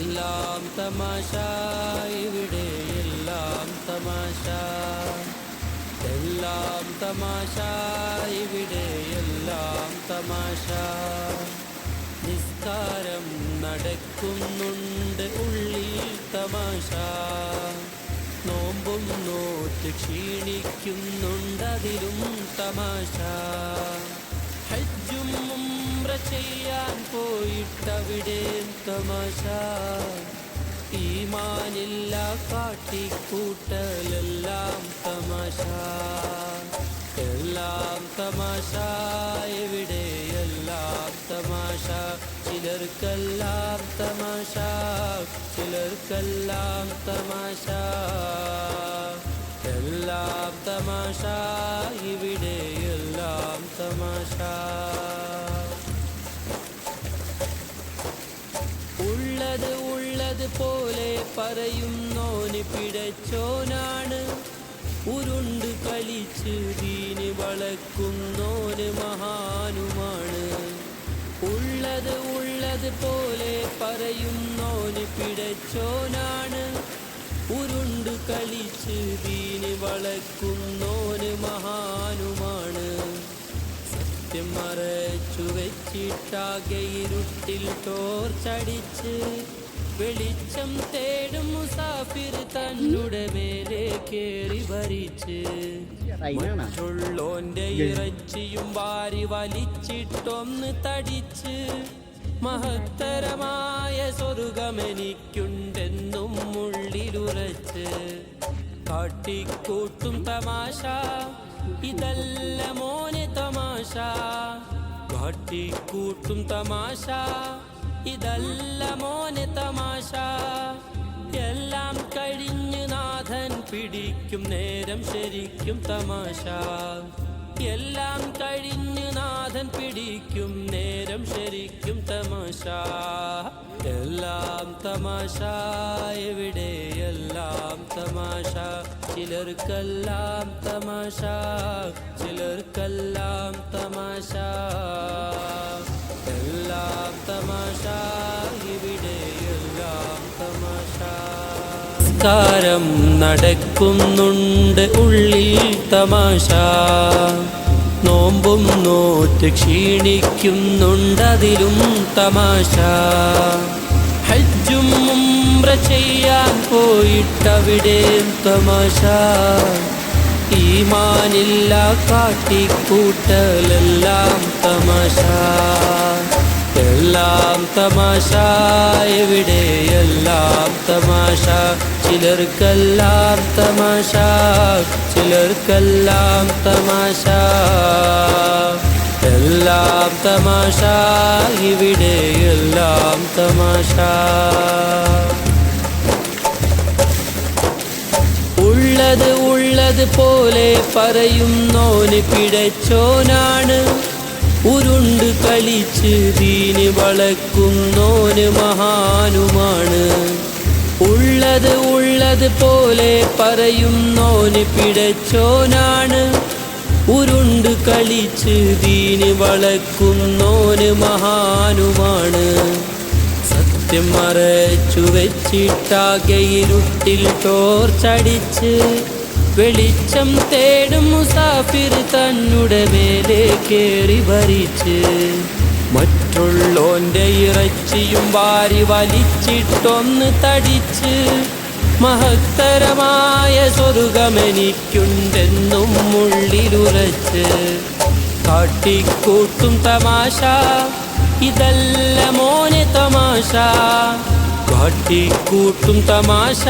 എല്ലാം തമാശ ഇവിടെ എല്ലാം തമാശ എല്ലാം തമാശ ഇവിടെ എല്ലാം തമാശ നിസ്കാരം നടക്കുന്നുണ്ട് ഉള്ളിൽ തമാശ നോമ്പും നോറ്റ് ക്ഷീണിക്കുന്നുണ്ടതിലും തമാശ ചെയ്യാൻ പോയിട്ടവിടെ തമാശ. ഈമാനില്ല കാട്ടിക്കൂട്ടലെല്ലാം തമാശ. എല്ലാം തമാശ എവിടെ എല്ലാം തമാശ? ചിലർക്കെല്ലാം തമാശ ചിലർക്കെല്ലാം തമാശ. എല്ലാം തമാശ ഇവിടെ എല്ലാം തമാശ. ഉള്ളത് ഉള്ളത് പോലെ പറയുന്നോന് പിടച്ചോനാണ്. ഉരുണ്ട് കളിച്ച് ദീന് വളക്കുന്നോന് മഹാനുമാണ്. ഉള്ളത് ഉള്ളത് പോലെ പറയുന്നോന് പിടച്ചോനാണ്. ഉരുണ്ട് കളിച്ച് ദീന് വളക്കുന്നോന് മഹാനുമാണ്. സത്യം മറച്ചു വെച്ചിട്ടാകെ ഇരുട്ടിൽ ടോർച്ചടിച്ച് വെളിച്ചം തേടും മുസാഫിർ തന്നുടെ മേലെ കേറി ഭരിച്ച്. മറ്റുള്ളോന്റെ ഇറച്ചിയും വാരി വലിച്ചിട്ടൊന്ന് തടിച്ച്. മഹത്തരമായ സ്വർഗമെനിക്കുണ്ടെന്നും ഉള്ളിലുറച്ച്. കാട്ടിക്കൂട്ടും തമാശ. ഇതല്ല മോനെ തമാശ. കാട്ടിക്കൂട്ടും തമാശ. ഇതല്ല മോനെ തമാശ. എല്ലാം കഴിഞ്ഞ് നാഥൻ പിടിക്കും നേരം ശരിക്കും തമാശ. എല്ലാം കഴിഞ്ഞ് നാഥൻ പിടിക്കും നേരം ശരിക്കും തമാശ. എല്ലാം തമാശ ചിലർക്കെല്ലാം തമാശ ചിലർക്കെല്ലാം തമാശ. എല്ലാം തമാശ ഇവിടെ എല്ലാം തമാശ. സംസ്കാരം നടക്കുന്നുണ്ട് ഉള്ളിൽ തമാശ. നോമ്പും നോറ്റ് ക്ഷീണിക്കുന്നുണ്ടതിലും തമാശ. ചെയ്യാൻ പോയിട്ടവിടെ തമാശ. ഈമാനില്ല കാട്ടിക്കൂട്ടലെല്ലാം തമാശ. എല്ലാം തമാശ എവിടെ എല്ലാം തമാശ? ചിലർക്കെല്ലാം തമാശ ചിലർക്കെല്ലാം തമാശ. എല്ലാം തമാശ ഇവിടെ എല്ലാം തമാശ. ഉള്ളത് ഉള്ളത് പോലെ പറയുന്നോന് പിടച്ചോനാണ്. ഉരുണ്ട് കളിച്ച് തീന് വളക്കുന്നോന് മഹാനുമാണ്. ഉള്ളത് ഉള്ളത് പോലെ പറയുന്നോന് പിടച്ചോനാണ്. ഉരുണ്ട് കളിച്ച് തീന് വളക്കുന്നോന് മഹാനുമാണ്. സത്യം മറച്ചു വെച്ചിട്ടാകെ ഇരുട്ടിൽ ടോർച്ചടിച്ച് വെളിച്ചം തേടും മുസാഫിർ തന്നുടെ മേലെ കേറി ഭരിച്ച്. മറ്റുള്ളോന്റെ ഇറച്ചിയും വാരി വലിച്ചിട്ടൊന്ന് തടിച്ച്. മഹത്തരമായ സ്വർഗമെനിക്കുണ്ടെന്നും ഉള്ളിലുറച്ച്. കാട്ടിക്കൂട്ടും തമാശ. ഇതല്ല മോനെ തമാശ കാട്ടിക്കൂട്ടും തമാശ